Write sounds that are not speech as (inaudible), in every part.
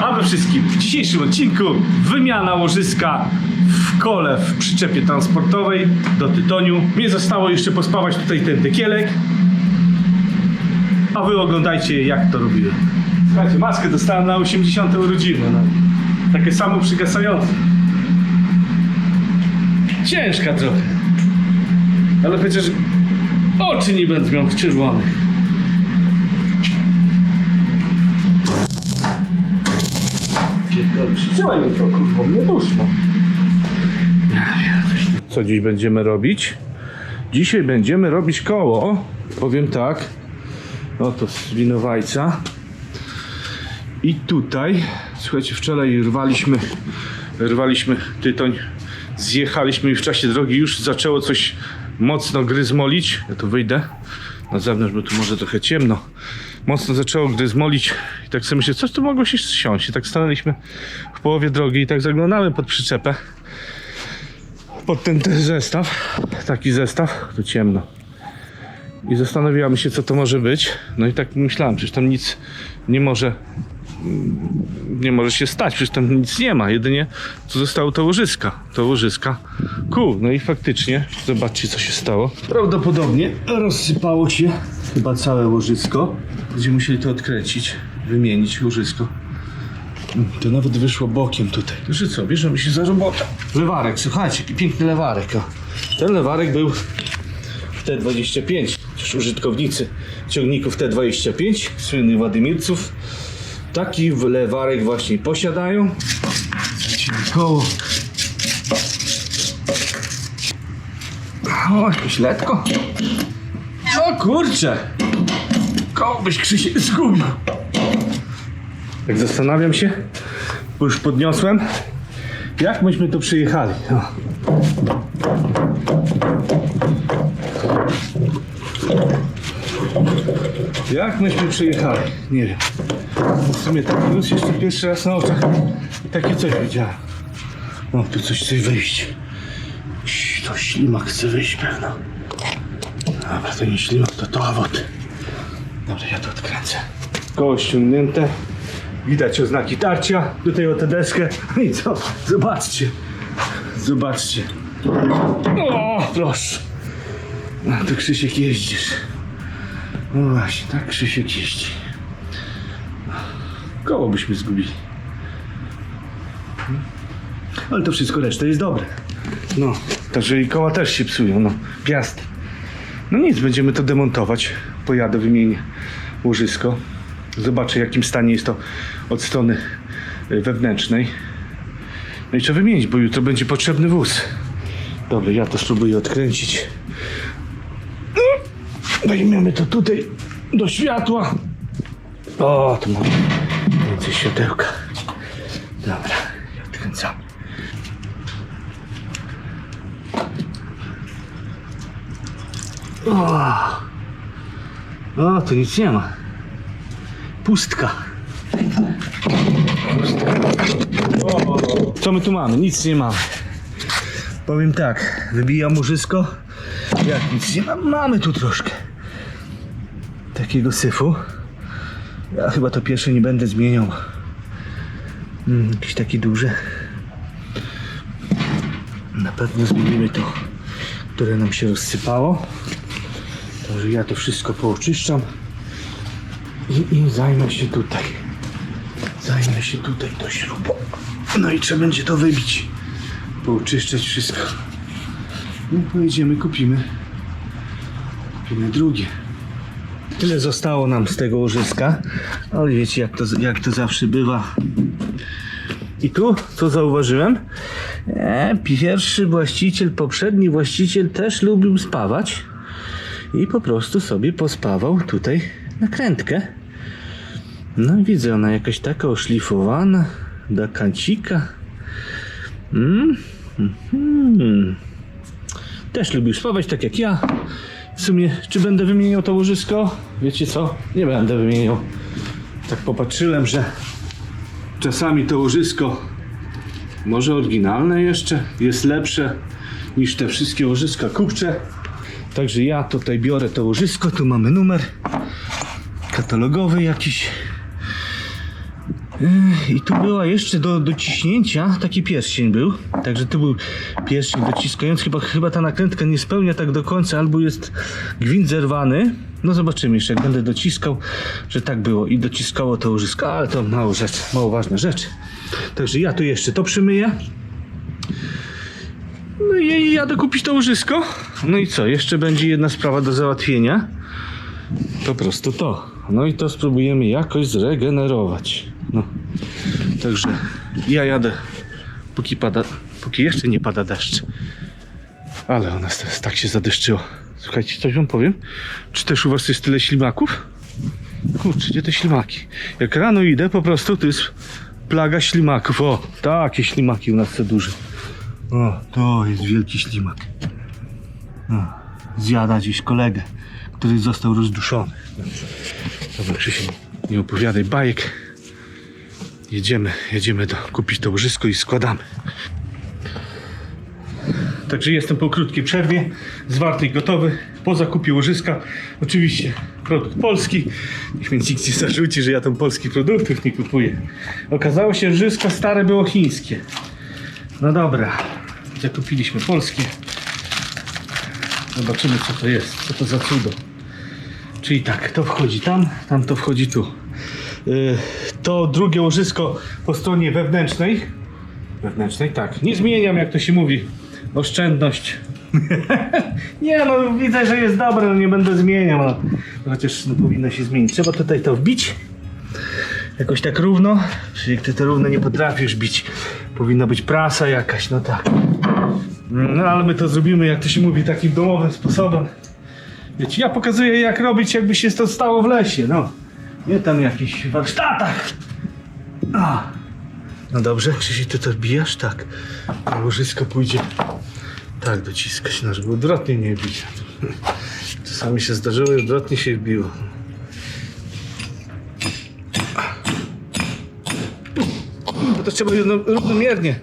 A we wszystkim w dzisiejszym odcinku wymiana łożyska w kole w przyczepie transportowej do tytoniu. Mnie zostało jeszcze pospawać tutaj ten dekielek. A wy oglądajcie jak to robiłem. Słuchajcie, maskę dostałem na 80 urodziny. No. Takie samo przygasające. Ciężka trochę. Ale chociaż oczy nie będą miał czerwonych. Trzymaj mi to, kurwa, mnie duszno. Co dziś będziemy robić? Dzisiaj będziemy robić koło. Powiem tak. Oto z winowajca. I tutaj, słuchajcie, wczoraj rwaliśmy, rwaliśmy tytoń, zjechaliśmy i w czasie drogi już zaczęło coś mocno gryzmolić. Ja tu wyjdę na zewnątrz, bo tu może trochę ciemno. Mocno zaczęło gryzmolić i tak sobie myślę, coś tu mogło się siąść. I tak stanęliśmy w połowie drogi i tak zaglądałem pod przyczepę. Pod ten, ten zestaw, taki zestaw, tu ciemno. I zastanawiałem się, co to może być. No i tak myślałem, przecież tam nic nie może nie może się stać, przecież tam nic nie ma, jedynie co zostało to łożyska, to łożyska kół, no i faktycznie, zobaczcie co się stało. Prawdopodobnie rozsypało się chyba całe łożysko, będziemy musieli to odkręcić, wymienić łożysko. Mm, To nawet wyszło bokiem tutaj. Że co, bierzemy się za robotę. Lewarek, słuchajcie, jaki piękny lewarek. O. Ten lewarek był w T25. Przecież użytkownicy ciągników T25, słynnych Władymirców, taki lewarek właśnie posiadają. Koło. O, jakieś letko. O kurczę! Koło byś Krzysiek zgubił. Tak zastanawiam się, bo już podniosłem, jak myśmy tu przyjechali. Jak myśmy przyjechali? Nie wiem. W sumie taki luz jeszcze pierwszy raz na oczach. Takie coś widziałem. No, tu coś chce wyjść. To ślimak chce wyjść pewno. Dobra, to nie ślimak, to to awot. Dobra, ja to odkręcę. Koło ściągnięte. Widać oznaki tarcia. Tutaj o tę deskę. (laughs) I co? Zobaczcie. Zobaczcie. O, proszę. No, to Krzysiek jeździsz. No właśnie, tak Krzysiek jeździ. Koło byśmy zgubili. Ale to wszystko reszta jest dobre. No, także i koła też się psują, no. Piast. No nic, będziemy to demontować. Pojadę, wymienię łożysko. Zobaczę, jakim stanie jest to od strony y, wewnętrznej. No i trzeba wymienić, bo jutro będzie potrzebny wóz. Dobra, ja to spróbuję odkręcić. Weźmiemy to tutaj do światła. O, tu mamy więcej światełka. Dobra, odkręcamy. O, o, tu nic nie ma. Pustka. Pustka. O, co my tu mamy? Nic nie mamy. Powiem tak, wybijam łożysko. Jak nic nie ma, mamy tu troszkę takiego syfu. Ja chyba to pierwsze nie będę zmieniał. Mm, jakieś takie duże. Na pewno zmienimy to, które nam się rozsypało. Także ja to wszystko pooczyszczam i, i zajmę się tutaj. Zajmę się tutaj do śrubą. No i trzeba będzie to wybić. Pooczyszczać wszystko. No pojedziemy, kupimy. Kupimy drugie. Tyle zostało nam z tego łożyska, ale wiecie jak to, jak to zawsze bywa. I tu, co zauważyłem? E, pierwszy właściciel, poprzedni właściciel też lubił spawać i po prostu sobie pospawał tutaj nakrętkę. No widzę, ona jakaś taka oszlifowana, do kancika. Mm, mhm. Też lubił spawać tak jak ja. W sumie, czy będę wymieniał to łożysko? Wiecie co? Nie będę wymieniał. Tak popatrzyłem, że czasami to łożysko, może oryginalne jeszcze, jest lepsze niż te wszystkie łożyska kupcze. Także ja tutaj biorę to łożysko, tu mamy numer katalogowy jakiś. I tu była jeszcze do, do ciśnięcia taki pierścień był. Także tu był pierścień dociskający. Chyba, chyba ta nakrętka nie spełnia tak do końca, albo jest gwint zerwany. No zobaczymy jeszcze, jak będę dociskał, że tak było. I dociskało to łożysko, ale to mało rzecz, mało ważna rzecz. Także ja tu jeszcze to przymyję. No i i jadę kupić to łożysko. No i co? Jeszcze będzie jedna sprawa do załatwienia. Po prostu to. No i to spróbujemy jakoś zregenerować. No. Także ja jadę, póki pada, póki jeszcze nie pada deszcz. Ale teraz tak się zadeszczyło. Słuchajcie, coś wam powiem? Czy też u was jest tyle ślimaków? Kurczę, gdzie te ślimaki? Jak rano idę, po prostu to jest plaga ślimaków. O, takie ślimaki u nas te duże. O, to jest wielki ślimak. O, zjada gdzieś kolegę, który został rozduszony. Dobra, Krzysiu, nie opowiadaj bajek. Jedziemy, jedziemy do, kupić to łożysko i składamy. Także jestem po krótkiej przerwie, zwarty i gotowy, po zakupie łożyska. Oczywiście produkt polski, niech mnie nikt nie zarzuci, że ja tam polskich produktów nie kupuję. Okazało się, że łożysko stare było chińskie. No dobra, zakupiliśmy polskie. Zobaczymy co to jest, co to za cudo. Czyli tak, to wchodzi tam, tam to wchodzi tu. Yy, to drugie łożysko po stronie wewnętrznej. Wewnętrznej, tak. Nie zmieniam, jak to się mówi. Oszczędność. (laughs) nie no, widzę, że jest dobre, no nie będę zmieniał. No. Chociaż no, powinno się zmienić. Trzeba tutaj to wbić. Jakoś tak równo. Czyli ty to równo nie potrafisz bić, powinna być prasa jakaś, no tak. No ale my to zrobimy, jak to się mówi, takim domowym sposobem. Wiecie, ja pokazuję jak robić, jakby się to stało w lesie, no. Nie tam jakichś warsztatach. A. No dobrze, Krzysiu, ty to wbijasz? Tak. A łożysko pójdzie. Tak, dociskać, no, żeby odwrotnie nie bić. Czasami się zdarzyło i odwrotnie się wbiło. Bo to trzeba równo, równomiernie.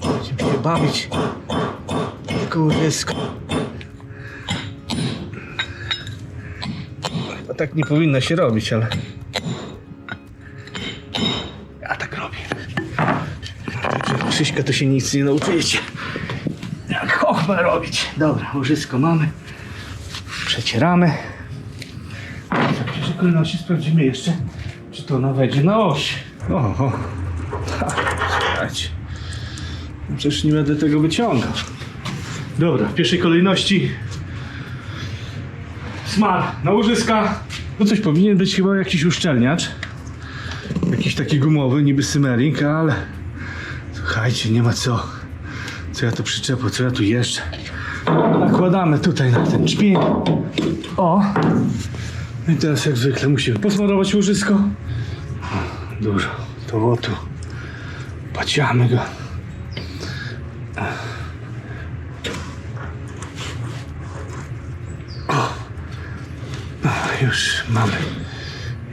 Będziemy się bawić. Tylko. Tak nie powinno się robić, ale... Ja tak robię. Także Krzyśka to się nic nie nauczycie. Jak chochmę robić. Dobra, łożysko mamy. Przecieramy. W pierwszej kolejności sprawdzimy jeszcze, czy to ono wejdzie na oś. O, o. Ha, słuchajcie. Przecież nie będę tego wyciągał. Dobra, w pierwszej kolejności smar na łożyska. No coś powinien być chyba jakiś uszczelniacz. Jakiś taki gumowy, niby Simmering, ale słuchajcie, nie ma co. Co ja tu przyczepu, co ja tu jeszcze. Nakładamy tutaj na ten czpień. O! No I teraz jak zwykle musimy posmarować łożysko. Dużo. To o tu. Paciamy go. O, już mamy.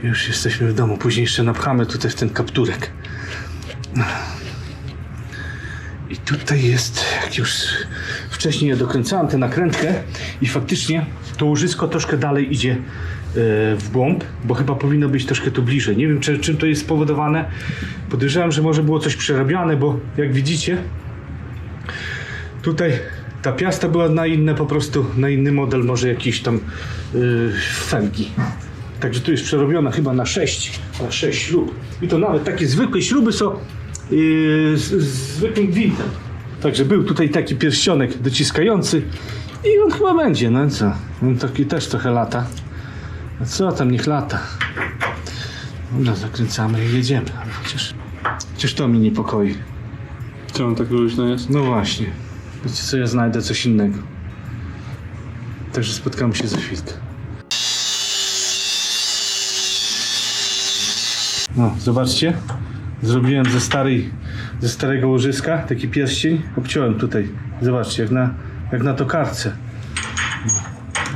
Już jesteśmy w domu. Później jeszcze napchamy tutaj w ten kapturek. I tutaj jest, jak już wcześniej ja dokręcałem tę nakrętkę i faktycznie to łożysko troszkę dalej idzie e, w głąb, bo chyba powinno być troszkę tu bliżej. Nie wiem, czy, czym to jest spowodowane. Podejrzewam, że może było coś przerabiane, bo jak widzicie, tutaj ta piasta była na inne po prostu, na inny model, może jakiś tam yy, felgi. Także tu jest przerobiona chyba na 6, na 6 śrub. I to nawet takie zwykłe śruby są yy, z, z zwykłym gwintem. Także był tutaj taki pierścionek dociskający i on chyba będzie, no co? On taki też trochę lata. A co tam, niech lata. No zakręcamy i jedziemy. Ale Chociaż, chociaż to mi niepokoi. Co on tak luźno jest? No właśnie. Wiecie co, ja znajdę coś innego. Także spotkamy się za chwilkę. No, zobaczcie. Zrobiłem ze starej, ze starego łożyska taki pierścień. Obciąłem tutaj. Zobaczcie, jak na, jak na tokarce.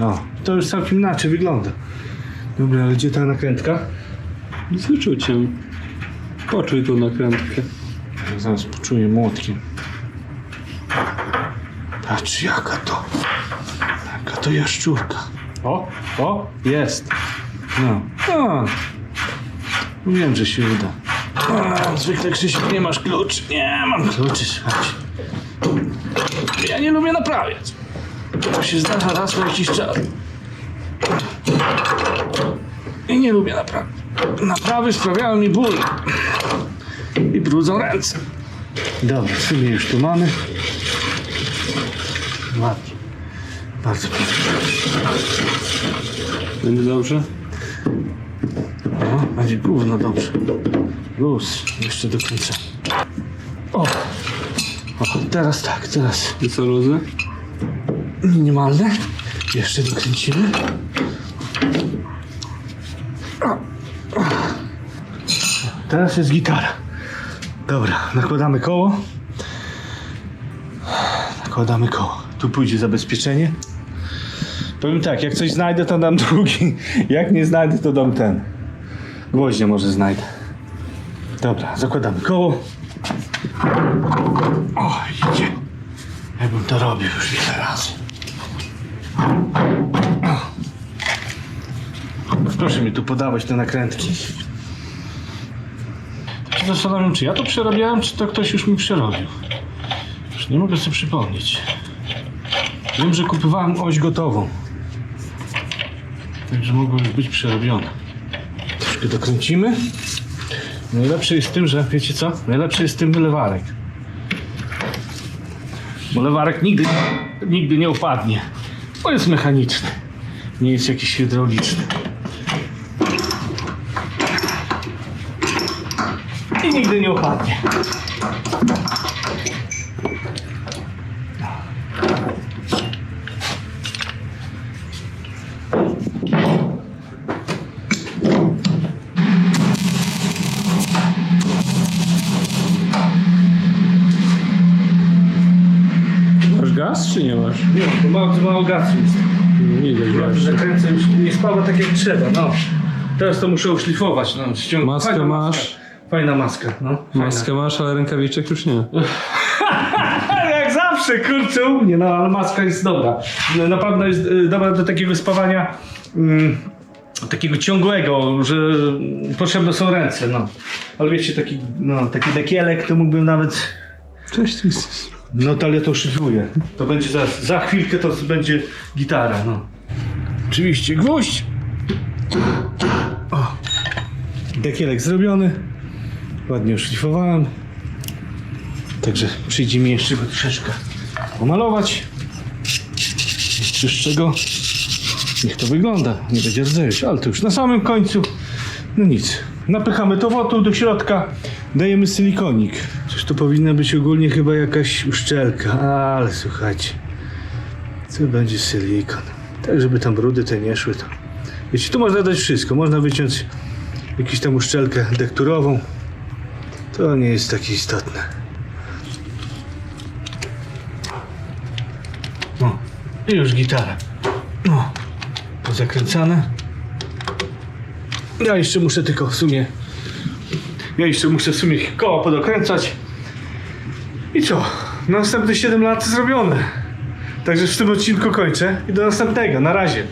No, to już całkiem inaczej wygląda. Dobra, ale gdzie ta nakrętka? Z wyczuciem. Poczuj tu nakrętkę. Zaraz poczuję młotkiem. Patrz jaka to. Jaka to jaszczurka. O, o, jest. No, no. Wiem, że się uda. A, zwykle Krzysiek nie masz klucz. Nie mam kluczy, słuchajcie. Ja nie lubię naprawiać. To się zdarza raz na jakiś czas. I nie lubię naprawy. Naprawy sprawiają mi ból. I brudzą ręce. Dobra, w sumie już tu mamy. Ładnie. Bardzo proszę. Będzie dobrze? No, będzie gówno dobrze. Luz, jeszcze do końca. O. o, teraz tak, teraz I co, luzy? minimalne. Jeszcze dokręcimy. Teraz jest gitara. Dobra, nakładamy koło. Nakładamy koło. Tu pójdzie zabezpieczenie. Powiem tak, jak coś znajdę, to dam drugi. Jak nie znajdę, to dam ten. Gwoździe może znajdę. Dobra, zakładamy koło. O, idzie. Jakbym to robił już wiele razy. Proszę mi tu podawać te nakrętki. Tak się zastanawiam, czy ja to przerabiałem, czy to ktoś już mi przerobił. Już nie mogę sobie przypomnieć. Wiem, że kupowałem oś gotową. Także mogło już być przerobione. Troszkę dokręcimy. Najlepsze jest tym, że wiecie co? Najlepszy jest tym lewarek. Bo lewarek nigdy, nigdy nie upadnie. Bo jest mechaniczny. Nie jest jakiś hydrauliczny. I nigdy nie upadnie. Masz gaz, czy nie masz? Nie, to mało, mało gazu jest. Nie widać właśnie. Zakręcę już nie spawa tak jak trzeba, no. Teraz to muszę uszlifować, no. Ściąg... Maskę Fajna masz? Maska. Fajna maska, no. Fajna. Maskę masz, ale rękawiczek już nie. (laughs) Jak zawsze, kurczę, u mnie, no ale maska jest dobra. No, Na pewno jest y, dobra do takiego spawania mm, takiego ciągłego, że potrzebne są ręce, no. Ale wiecie, taki, no, taki dekielek to mógłbym nawet... Cześć, ty No to ale to szlifuję. To będzie za, za chwilkę to będzie gitara, no. Oczywiście gwóźdź. O. Dekielek zrobiony. Ładnie uszlifowałem. Także przyjdzie mi jeszcze go troszeczkę pomalować. Jeszcze czego niech to wygląda. Nie będzie rdzeć, ale to już na samym końcu. No nic. Napychamy to wotą do środka. Dajemy silikonik. To powinna być ogólnie chyba jakaś uszczelka. Ale słuchajcie. Co będzie silikon? Tak, żeby tam brudy te nie szły. To. Wiecie, tu można dać wszystko. Można wyciąć jakąś tam uszczelkę dekturową. To nie jest takie istotne. No. I już gitara. No. Pozakręcane. Ja jeszcze muszę tylko w sumie. Ja jeszcze muszę w sumie koło podokręcać. I co? Następne 7 lat zrobione. Także w tym odcinku kończę i do następnego. Na razie.